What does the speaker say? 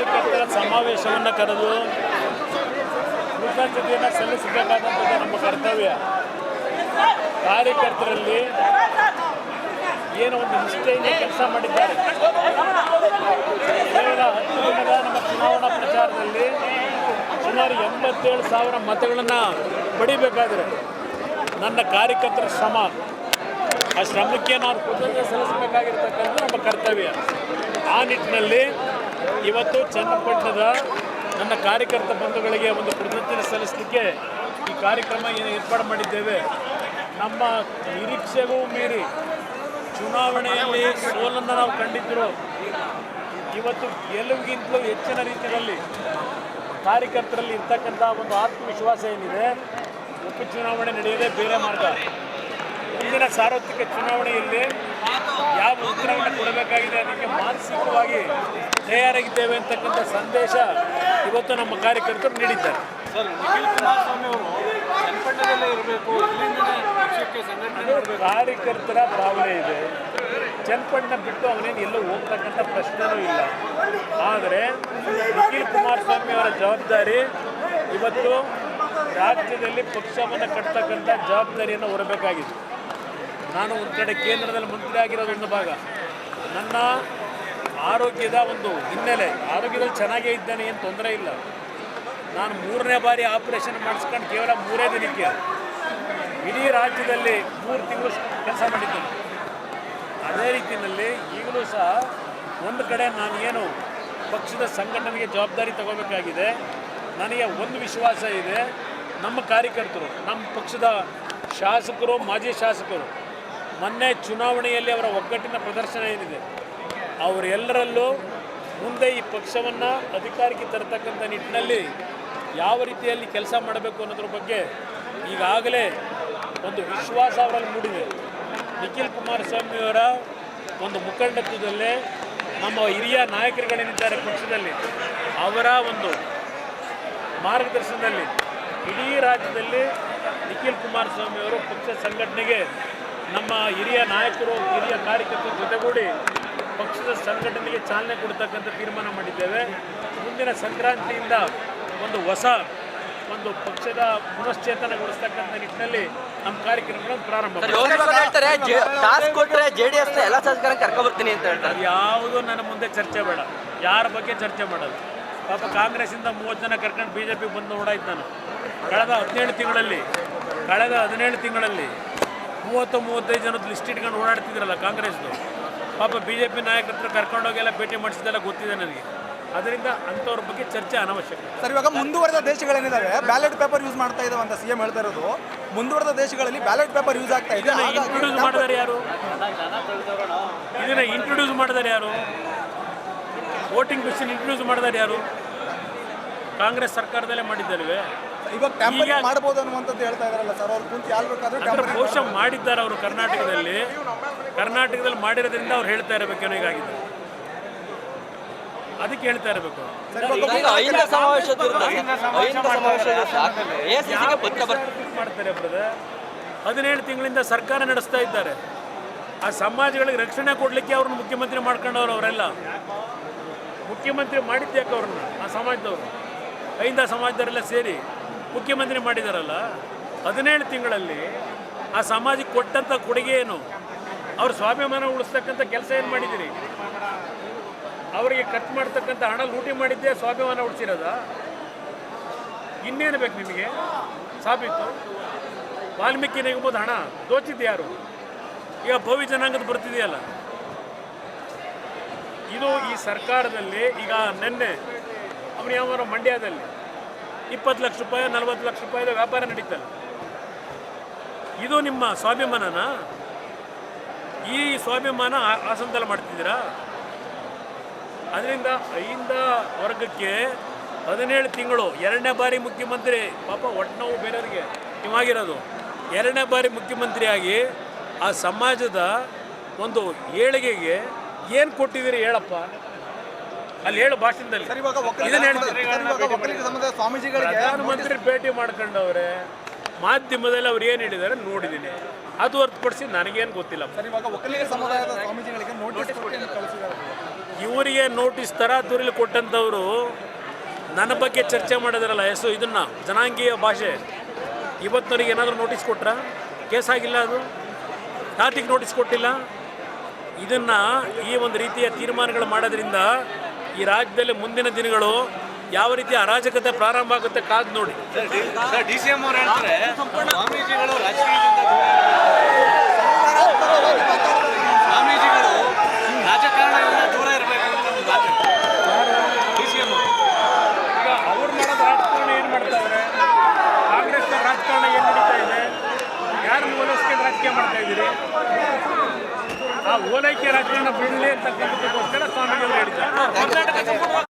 ಕಾರ್ಯಕರ್ತರ ಸಮಾವೇಶವನ್ನು ಕರೆದು ಕೃತಜ್ಞತೆಯನ್ನು ಸಲ್ಲಿಸಬೇಕಾದಂಥದ್ದು ನಮ್ಮ ಕರ್ತವ್ಯ. ಕಾರ್ಯಕರ್ತರಲ್ಲಿ ಏನೋ ಒಂದು ನಿಷ್ಠೆಯಿಂದ ಕೆಲಸ ಮಾಡಿದ್ದಾರೆ. ಹತ್ತು ದಿನದ ನಮ್ಮ ಚುನಾವಣಾ ಪ್ರಚಾರದಲ್ಲಿ ಸುಮಾರು ಎಂಬತ್ತೇಳು ಸಾವಿರ ಮತಗಳನ್ನು ಪಡಿಬೇಕಾದ್ರೆ ನನ್ನ ಕಾರ್ಯಕರ್ತರ ಶ್ರಮ, ಆ ಶ್ರಮಕ್ಕೆ ನಾವು ಕೃತಜ್ಞತೆ ಸಲ್ಲಿಸಬೇಕಾಗಿರ್ತಕ್ಕಂಥ ನಮ್ಮ ಕರ್ತವ್ಯ. ಆ ನಿಟ್ಟಿನಲ್ಲಿ ಇವತ್ತು ಚನ್ನಪಟ್ಟಣದ ನನ್ನ ಕಾರ್ಯಕರ್ತ ಬಂಧುಗಳಿಗೆ ಒಂದು ಕೃತಜ್ಞತೆ ಸಲ್ಲಿಸಲಿಕ್ಕೆ ಈ ಕಾರ್ಯಕ್ರಮ ಏರ್ಪಾಡು ಮಾಡಿದ್ದೇವೆ. ನಮ್ಮ ನಿರೀಕ್ಷೆಗೂ ಮೀರಿ ಚುನಾವಣೆಯಲ್ಲಿ ಸೋಲನ್ನು ನಾವು ಕಂಡಿದ್ದರು. ಇವತ್ತು ಗೆಲುವಿಗಿಂತಲೂ ಹೆಚ್ಚಿನ ರೀತಿಯಲ್ಲಿ ಕಾರ್ಯಕರ್ತರಲ್ಲಿ ಇರ್ತಕ್ಕಂಥ ಒಂದು ಆತ್ಮವಿಶ್ವಾಸ ಏನಿದೆ ಉಪಚುನಾವಣೆ ನಡೆಯದೆ ಬೇರೆ ಮಾರ್ಗ. ಮುಂದಿನ ಸಾರ್ವತ್ರಿಕ ಚುನಾವಣೆಯಲ್ಲಿ ಯಾವ ಉತ್ತರವನ್ನು ಕೊಡಬೇಕಾಗಿದೆ ಅದಕ್ಕೆ ಮಾನಸಿಕವಾಗಿ ತಯಾರಾಗಿದ್ದೇವೆ ಅಂತಕ್ಕಂಥ ಸಂದೇಶ ಇವತ್ತು ನಮ್ಮ ಕಾರ್ಯಕರ್ತರು ನೀಡಿದ್ದಾರೆ. ಸರ್ ನಿಖಿಲ್ ಕುಮಾರಸ್ವಾಮಿ ಅವರು ಇರಬೇಕು ಕಾರ್ಯಕರ್ತರ ಭಾವನೆ ಇದೆ. ಚನ್ನಪಟ್ಟಣ ಬಿಟ್ಟು ಅವನೇನು ಎಲ್ಲೂ ಹೋಗ್ತಕ್ಕಂಥ ಪ್ರಶ್ನೆನೂ ಇಲ್ಲ. ಆದರೆ ನಿಖಿಲ್ ಕುಮಾರಸ್ವಾಮಿ ಅವರ ಜವಾಬ್ದಾರಿ ಇವತ್ತು ರಾಜ್ಯದಲ್ಲಿ ಪಕ್ಷವನ್ನು ಕಟ್ತಕ್ಕಂಥ ಜವಾಬ್ದಾರಿಯನ್ನು ಹೊರಬೇಕಾಗಿದೆ. ನಾನು ಒಂದು ಕಡೆ ಕೇಂದ್ರದಲ್ಲಿ ಮಂತ್ರಿ ಒಂದು ಭಾಗ. ನನ್ನ ಆರೋಗ್ಯದ ಒಂದು ಹಿನ್ನೆಲೆ, ಆರೋಗ್ಯದಲ್ಲಿ ಚೆನ್ನಾಗೇ ಇದ್ದೇನೆ ಏನು ತೊಂದರೆ ಇಲ್ಲ. ನಾನು ಮೂರನೇ ಬಾರಿ ಆಪರೇಷನ್ ಮಾಡಿಸ್ಕೊಂಡು ಕೇವಲ ಮೂರೇ ದಿನಕ್ಕೆ ಇಡೀ ರಾಜ್ಯದಲ್ಲಿ ಮೂರು ತಿಂಗಳು ಕೆಲಸ ಮಾಡಿದ್ದೇನೆ. ಅದೇ ರೀತಿಯಲ್ಲಿ ಈಗಲೂ ಸಹ ಒಂದು ಕಡೆ ನಾನು ಏನು ಪಕ್ಷದ ಸಂಘಟನೆಗೆ ಜವಾಬ್ದಾರಿ ತಗೋಬೇಕಾಗಿದೆ. ನನಗೆ ಒಂದು ವಿಶ್ವಾಸ ಇದೆ. ನಮ್ಮ ಕಾರ್ಯಕರ್ತರು, ನಮ್ಮ ಪಕ್ಷದ ಶಾಸಕರು, ಮಾಜಿ ಶಾಸಕರು ಮೊನ್ನೆ ಚುನಾವಣೆಯಲ್ಲಿ ಅವರ ಒಗ್ಗಟ್ಟಿನ ಪ್ರದರ್ಶನ ಏನಿದೆ? ಅವರೆಲ್ಲರಲ್ಲೂ ಮುಂದೆ ಈ ಪಕ್ಷವನ್ನು ಅಧಿಕಾರಕ್ಕೆ ತರತಕ್ಕಂಥ ನಿಟ್ಟಿನಲ್ಲಿ ಯಾವ ರೀತಿಯಲ್ಲಿ ಕೆಲಸ ಮಾಡಬೇಕು ಅನ್ನೋದ್ರ ಬಗ್ಗೆ ಈಗಾಗಲೇ ಒಂದು ವಿಶ್ವಾಸ ಅವರಲ್ಲಿ ಮೂಡಿದೆ. ನಿಖಿಲ್ ಕುಮಾರಸ್ವಾಮಿಯವರ ಒಂದು ಮುಖಂಡತ್ವದಲ್ಲೇ ನಮ್ಮ ಹಿರಿಯ ನಾಯಕರುಗಳೇನಿದ್ದಾರೆ ಪಕ್ಷದಲ್ಲಿ, ಅವರ ಒಂದು ಮಾರ್ಗದರ್ಶನದಲ್ಲಿ ಇಡೀ ರಾಜ್ಯದಲ್ಲಿ ನಿಖಿಲ್ ಕುಮಾರಸ್ವಾಮಿಯವರು ಪಕ್ಷ ಸಂಘಟನೆಗೆ ನಮ್ಮ ಹಿರಿಯ ನಾಯಕರು ಹಿರಿಯ ಕಾರ್ಯಕರ್ತರ ಜೊತೆಗೂಡಿ ಪಕ್ಷದ ಸಂಘಟನೆಗೆ ಚಾಲನೆ ಕೊಡ್ತಕ್ಕಂಥ ತೀರ್ಮಾನ ಮಾಡಿದ್ದೇವೆ. ಮುಂದಿನ ಸಂಕ್ರಾಂತಿಯಿಂದ ಒಂದು ಹೊಸ ಒಂದು ಪಕ್ಷದ ಪುನಶ್ಚೇತನಗೊಳಿಸ್ತಕ್ಕಂಥ ನಿಟ್ಟಿನಲ್ಲಿ ನಮ್ಮ ಕಾರ್ಯಕ್ರಮಗಳನ್ನು ಪ್ರಾರಂಭ ಟಾಸ್ಕ್ ಜೆಡಿಎಸ್ ಎಲ್ಲ ಅಂತ ಹೇಳ್ತಾರೆ. ಯಾವುದು ನನ್ನ ಮುಂದೆ ಚರ್ಚೆ ಬೇಡ. ಯಾರ ಬಗ್ಗೆ ಚರ್ಚೆ ಮಾಡೋದು? ಪಾಪ ಕಾಂಗ್ರೆಸ್ಸಿಂದ ಮೂವತ್ತು ಜನ ಕರ್ಕೊಂಡು ಬಿ ಜೆ ಪಿ ಬಂದು ಓಡಾಯ್ತು ನಾನು. ಕಳೆದ ಹದಿನೇಳು ತಿಂಗಳಲ್ಲಿ ಕಳೆದ ಹದಿನೇಳು ತಿಂಗಳಲ್ಲಿ ಮೂವತ್ತು ಮೂವತ್ತೈದು ಜನದ ಲಿಸ್ಟ್ ಇಟ್ಕೊಂಡು ಓಡಾಡ್ತಿದ್ರಲ್ಲ ಕಾಂಗ್ರೆಸ್ದು. ಪಾಪ ಬಿ ಜೆ ಪಿ ನಾಯಕರ ಹತ್ರ ಕರ್ಕೊಂಡೋಗೆಲ್ಲ ಭೇಟಿ ಮಾಡಿಸಿದೆಲ್ಲ ಗೊತ್ತಿದೆ ನನಗೆ. ಅದರಿಂದ ಅಂಥವ್ರ ಬಗ್ಗೆ ಚರ್ಚೆ ಅನವಶ್ಯಕ. ಸರ್ ಇವಾಗ ಮುಂದುವರೆದ ದೇಶಗಳೇನಿದ್ದಾವೆ ಬ್ಯಾಲೆಟ್ ಪೇಪರ್ ಯೂಸ್ ಮಾಡ್ತಾ ಇದ್ದಾವೆ ಅಂತ ಸಿಎಂ ಹೇಳ್ತಾ ಇರೋದು. ಮುಂದುವರೆದ ದೇಶಗಳಲ್ಲಿ ಬ್ಯಾಲೆಟ್ ಪೇಪರ್ ಯೂಸ್ ಆಗ್ತಾ ಇದೆ. ಇದನ್ನ ಇಂಟ್ರೊಡ್ಯೂಸ್ ಮಾಡಿದಾರೆ ಯಾರು? ಇದನ್ನ ಇಂಟ್ರೊಡ್ಯೂಸ್ ಮಾಡಿದಾರೆ ಯಾರು? ವೋಟಿಂಗ್ ಮಿಷಿನ್ ಇಂಟ್ರೊಡ್ಯೂಸ್ ಮಾಡಿದಾರೆ ಯಾರು? ಕಾಂಗ್ರೆಸ್ ಸರ್ಕಾರದಲ್ಲೇ ಮಾಡಿದ್ದಲ್ವೇ? ಇವಾಗ ಟ್ಯಾಂಪರಿಂಗ್ ಮಾಡಬಹುದು ಅನ್ನುವಂಥದ್ದು ಹೇಳ್ತಾ ಇದಾರಲ್ಲ ಸರ್ ಅವ್ರು ಕುಂತು ಟ್ಯಾಂಪರಿಂಗ್ ಬಹುಶಃ ಮಾಡಿದ್ದಾರೆ ಅವರು ಕರ್ನಾಟಕದಲ್ಲಿ. ಕರ್ನಾಟಕದಲ್ಲಿ ಮಾಡಿರೋದ್ರಿಂದ ಅವ್ರು ಹೇಳ್ತಾ ಇರಬೇಕೇನೋ ಹೀಗಾಗಿದೆ. ಅದಕ್ಕೆ ಹೇಳ್ತಾ ಇರಬೇಕು ಸರ್ ಇವಾಗ ಈಗ ಅಹಿಂದ ಸಮಾವೇಶದ ವಿರುದ್ಧ ಅಹಿಂದ ಸಮಾವೇಶದ ಎಸಿಸಿಗೆ ಪತ್ರ ಮಾಡ್ತಾರೆ? ಬ್ರದರ್ ಹದಿನೇಳು ತಿಂಗಳಿಂದ ಸರ್ಕಾರ ನಡೆಸ್ತಾ ಇದ್ದಾರೆ. ಆ ಸಮಾಜಗಳಿಗೆ ರಕ್ಷಣೆ ಕೊಡ್ಲಿಕ್ಕೆ ಅವ್ರನ್ನ ಮುಖ್ಯಮಂತ್ರಿ ಮಾಡ್ಕೊಂಡವ್ರು ಅವರೆಲ್ಲ. ಮುಖ್ಯಮಂತ್ರಿ ಮಾಡಿದ್ಯಾಕೆ ಅವ್ರನ್ನ? ಆ ಸಮಾಜದವರು. ಅಹಿಂದ ಸಮಾಜದವರೆಲ್ಲ ಸೇರಿ. ಮುಖ್ಯಮಂತ್ರಿ ಮಾಡಿದಾರಲ್ಲ, ಹದಿನೇಳು ತಿಂಗಳಲ್ಲಿ ಆ ಸಮಾಜಕ್ಕೆ ಕೊಟ್ಟಂಥ ಕೊಡುಗೆ ಏನು? ಅವ್ರ ಸ್ವಾಭಿಮಾನ ಉಳಿಸ್ತಕ್ಕಂಥ ಕೆಲಸ ಏನು ಮಾಡಿದ್ದೀರಿ? ಅವರಿಗೆ ಖರ್ಚು ಮಾಡ್ತಕ್ಕಂಥ ಹಣ ಲೂಟಿ ಮಾಡಿದ್ದೇ ಸ್ವಾಭಿಮಾನ ಉಳಿಸಿರೋದ? ಇನ್ನೇನು ಬೇಕು ನಿಮಗೆ? ಸಾಬೀತು? ವಾಲ್ಮೀಕಿ ನಿಗಮದ ಹಣ, ದೋಚಿದ್ದು ಯಾರು? ಈಗ ಭವಿ ಜನಾಂಗದ ಬರ್ತಿದೆಯಲ್ಲ. ಇದು ಈ ಸರ್ಕಾರದಲ್ಲಿ ಈಗ ನಿನ್ನೆ, ಅವನು ಯಾವ ಮಂಡ್ಯದಲ್ಲಿ ಇಪ್ಪತ್ತು ಲಕ್ಷ ರೂಪಾಯಿ, ನಲ್ವತ್ತು ಲಕ್ಷ ರೂಪಾಯಿದ ವ್ಯಾಪಾರ ನಡೀತಲ್ಲ ಇದು ನಿಮ್ಮ ಸ್ವಾಭಿಮಾನನ? ಈ ಸ್ವಾಭಿಮಾನ ಆಸಂತಲ ಮಾಡ್ತಿದ್ದೀರಾ? ಅದರಿಂದ ಐಂದ ವರ್ಗಕ್ಕೆ ಹದಿನೇಳು ತಿಂಗಳು, ಎರಡನೇ ಬಾರಿ ಮುಖ್ಯಮಂತ್ರಿ. ಪಾಪ ಒಟ್ಟು ಬೇರೆಯವ್ರಿಗೆ. ನಿಮಗಿರೋದು ಎರಡನೇ ಬಾರಿ ಮುಖ್ಯಮಂತ್ರಿಯಾಗಿ ಆ ಸಮಾಜದ ಒಂದು ಏಳಿಗೆಗೆ ಏನು ಕೊಟ್ಟಿದ್ದೀರಿ ಹೇಳಪ್ಪ? ಅಲ್ಲಿ ಹೇಳು ಭಾಷಣದಲ್ಲಿ. ಸರ್ ಇವಾಗ ಒಕ್ಕಲಿಗ ಇದನ್ನ ಸ್ವಾಮೀಜಿಗಳಿಗೆ ಪ್ರಧಾನಮಂತ್ರಿ ಭೇಟಿ ಮಾಡ್ಕೊಂಡವ್ರೆ ಮಾಧ್ಯಮದಲ್ಲಿ ಅವ್ರು ಏನು ಹೇಳಿದ್ದಾರೆ ನೋಡಿದ್ದೀನಿ ಅದು ಹೊರತುಪಡಿಸಿ ನನಗೇನು ಗೊತ್ತಿಲ್ಲ. ಸರ್ ಇವಾಗ ಒಕ್ಕಲಿಗ ಸಮುದಾಯದ ಸ್ವಾಮೀಜಿಗಳಿಗೆ ನೋಟಿಸ್ ತರ ಕಳಿಸಿದ್ದಾರೆ. ಇವರಿಗೆ ನೋಟಿಸ್ ತರಾತುರಿಲಿ ಕೊಟ್ಟಂಥವ್ರು ನನ್ನ ಬಗ್ಗೆ ಚರ್ಚೆ ಮಾಡಿದಾರಲ್ಲ ಎಸ್ ಇದನ್ನು ಜನಾಂಗೀಯ ಭಾಷೆ. ಇವತ್ತಿನವರಿಗೆ ಏನಾದರೂ ನೋಟಿಸ್ ಕೊಟ್ರಾ? ಕೇಸ್ ಆಗಿಲ್ಲ ಅದು? ಜಾತಿಗೆ ನೋಟಿಸ್ ಕೊಟ್ಟಿಲ್ಲ? ಇದನ್ನು ಈ ಒಂದು ರೀತಿಯ ತೀರ್ಮಾನಗಳು ಮಾಡೋದ್ರಿಂದ ಈ ರಾಜ್ಯದಲ್ಲಿ ಮುಂದಿನ ದಿನಗಳು ಯಾವ ರೀತಿ ಅರಾಜಕತೆ ಪ್ರಾರಂಭ ಆಗುತ್ತೆ ಕಾದು ನೋಡಿ. ಸರ್ ಡಿ ಸಿ ಎಂ ಅವ್ರು ಹೇಳ್ತಾರೆ ಸ್ವಾಮೀಜಿಗಳು ರಾಜಕೀಯದಿಂದ ದೂರ ಇರ್ಬೇಕು. ಸ್ವಾಮೀಜಿಗಳು ರಾಜಕಾರಣದಿಂದ ದೂರ ಇರಬೇಕು ಅಂತ ಡಿ ಸಿ ಎಂ ಈಗ ಅವ್ರು ಮಾಡೋದು ರಾಜಕಾರಣ ಏನು ಮಾಡ್ತಾ ಇದ್ದಾರೆ ಕಾಂಗ್ರೆಸ್ನ ರಾಜಕಾರಣ ಏನು ನಡೀತಾ ಇದೆ ಯಾರು ಓಲೈಸ್ಕೊಂಡು ರಾಜಕೀಯ ಮಾಡ್ತಾ ಇದ್ದೀರಿ ಆ ಓಲೈಕೆ ರಾಜಕಾರಣ ಬಿಡಲಿ ಅಂತಕ್ಕಂಥದ್ದಕ್ಕೋಸ್ಕರ ಸ್ವಾಮಿಗಳು ಹೇಳಿದ್ದಾರೆ.